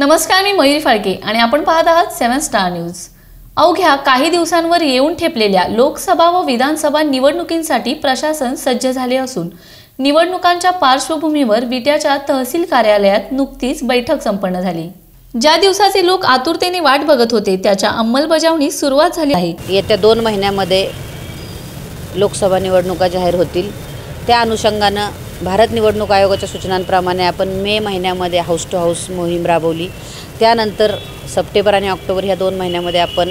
नमस्कार मी मयुरी फाळके आणि आपण पाहत आहात सेव्हन स्टार न्यूज. अवघ्या काही दिवसांवर येऊन ठेपलेल्या लोकसभा व विधानसभा निवडणुकींसाठी प्रशासन सज्ज झाले असून निवडणुकांच्या पार्श्वभूमीवर विट्याच्या तहसील कार्यालयात नुकतीच बैठक संपन्न झाली. ज्या दिवसाचे लोक आतुरतेने वाट बघत होते त्याच्या अंमलबजावणी सुरुवात झाली आहे. येत्या दोन महिन्यामध्ये लोकसभा निवडणुका जाहीर होतील. त्या अनुषंगानं भारत निवडणूक आयोगाच्या सूचनांप्रमाणे आपण मे महिन्यामध्ये हाऊस टू हाऊस मोहीम राबवली. त्यानंतर सप्टेंबर आणि ऑक्टोबर ह्या दोन महिन्यामध्ये आपण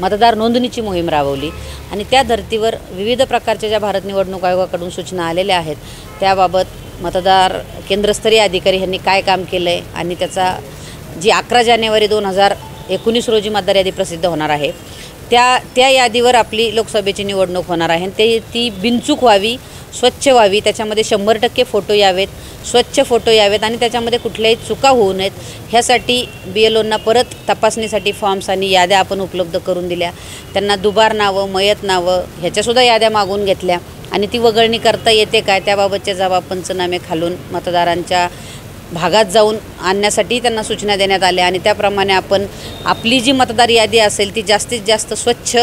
मतदार नोंदणीची मोहीम राबवली. आणि त्या धर्तीवर विविध प्रकारच्या ज्या भारत निवडणूक आयोगाकडून सूचना आलेल्या आहेत त्याबाबत मतदार केंद्रस्तरीय अधिकारी यांनी काय काम केलं आहे आणि त्याचा जी अकरा जानेवारी दोन हजार एकोणीस रोजी मतदार यादी प्रसिद्ध होणार आहे. त्या त्या यादीवर आपली लोकसभेची निवडणूक होणार आहे आणि ते ती बिनचूक व्हावी स्वच्छ व्हावी त्याच्यामध्ये शंभर टक्के फोटो यावेत स्वच्छ फोटो यावेत आणि त्याच्यामध्ये कुठल्याही चुका होऊ नयेत ह्यासाठी बी एल ओंना परत तपासणीसाठी फॉर्म्स आणि याद्या आपण उपलब्ध करून दिल्या. त्यांना दुबार नावं मयत नावं ह्याच्यासुद्धा याद्या मागून घेतल्या. आणि ती वगळणी करता येते काय त्याबाबतचे जबाब पंचनामे खालून मतदारांच्या भागात जाऊन आणण्यासाठी त्यांना सूचना देण्यात आल्या आणि त्याप्रमाणे आपण आपली जी मतदार यादी असेल ती जास्तीत जास्त स्वच्छ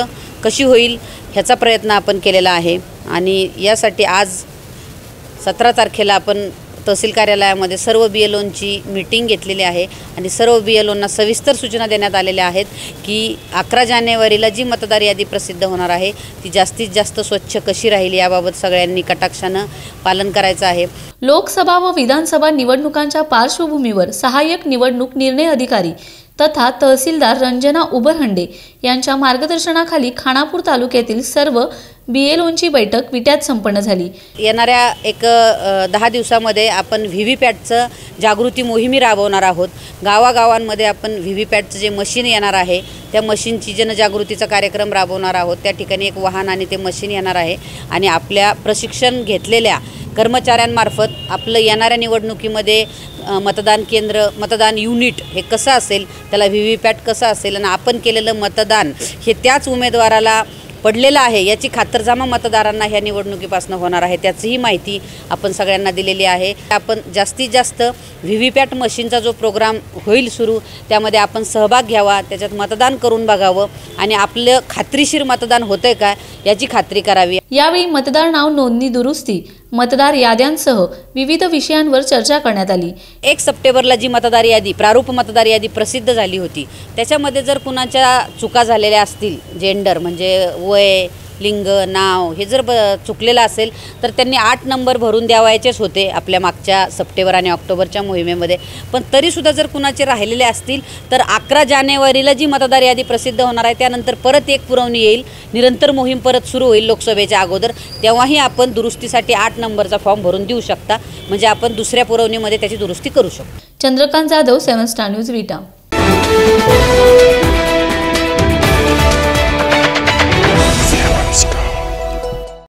कशी होईल ह्याचा प्रयत्न आपण केलेला आहे. आणि यासाठी आज सतरा तारखेला आपण तहसील कार्यालयामध्ये सर्व बी एल ओंची मीटिंग घेतलेली आहे. आणि सर्व बी एल ओंना सविस्तर सूचना देण्यात आलेल्या आहेत की अकरा जानेवारीला जी मतदार यादी प्रसिद्ध होणार आहे ती जास्तीत जास्त स्वच्छ कशी राहील याबाबत सगळ्यांनी कटाक्षानं पालन करायचं आहे. लोकसभा व विधानसभा निवडणुकांच्या पार्श्वभूमीवर सहाय्यक निवडणूक निर्णय अधिकारी तथा तहसीलदार रंजना उबरहंडे यांच्या मार्गदर्शनाखाली खानापूर तालुक्यातील सर्व बी एल ओनची बैठक विट्यात संपन्न झाली. येणाऱ्या एक दहा दिवसामध्ये आपण व्ही व्ही पॅटचं जागृती मोहिमी राबवणार आहोत. गावागावांमध्ये आपण व्ही व्ही पॅटचं जे मशीन येणार आहे त्या मशीनची जनजागृतीचा कार्यक्रम राबवणार आहोत. त्या ठिकाणी एक वाहन आणि ते मशीन येणार आहे आणि आपल्या प्रशिक्षण घेतलेल्या कर्मचाऱ्यांमार्फत आपलं येणाऱ्या निवडणुकीमध्ये मतदान केंद्र मतदान युनिट हे कसं असेल त्याला व्ही व्ही पॅट कसं असेल आणि आपण केलेलं मतदान हे त्याच उमेदवाराला पडलेलं आहे. याची खातरजमा मतदारांना ह्या निवडणुकीपासून होणार आहे. त्याचीही माहिती आपण सगळ्यांना दिलेली आहे. आपण जास्तीत जास्त व्ही व्ही पॅट मशीनचा जो प्रोग्राम होईल सुरू त्यामध्ये आपण सहभाग घ्यावा त्याच्यात मतदान करून बघावं आणि आपलं खात्रीशीर मतदान होतं आहे का याची खात्री करावी. यावेळी मतदार नाव नोंदणी दुरुस्ती मतदार याद्यांसह विविध विषयांवर चर्चा करण्यात आली. एक सप्टेंबरला जी मतदार यादी प्रारूप मतदार यादी प्रसिद्ध झाली होती त्याच्यामध्ये जर कुणाच्या चुका झालेल्या असतील जेंडर म्हणजे वय लिंग नाव हे जर ब चुकलेलं असेल तर त्यांनी आठ नंबर भरून द्यावायचेच होते आपल्या मागच्या सप्टेंबर आणि ऑक्टोबरच्या मोहिमेमध्ये. पण तरीसुद्धा जर कुणाचे राहिलेले असतील तर अकरा जानेवारीला जी मतदार यादी प्रसिद्ध होणार आहे त्यानंतर परत एक पुरवणी येईल. निरंतर मोहीम परत सुरू होईल लोकसभेच्या अगोदर. तेव्हाही आपण दुरुस्तीसाठी आठ नंबरचा फॉर्म भरून देऊ शकता. म्हणजे आपण दुसऱ्या पुरवणीमध्ये त्याची दुरुस्ती करू शकतो. Chandrakant Jadhav seven star news Vita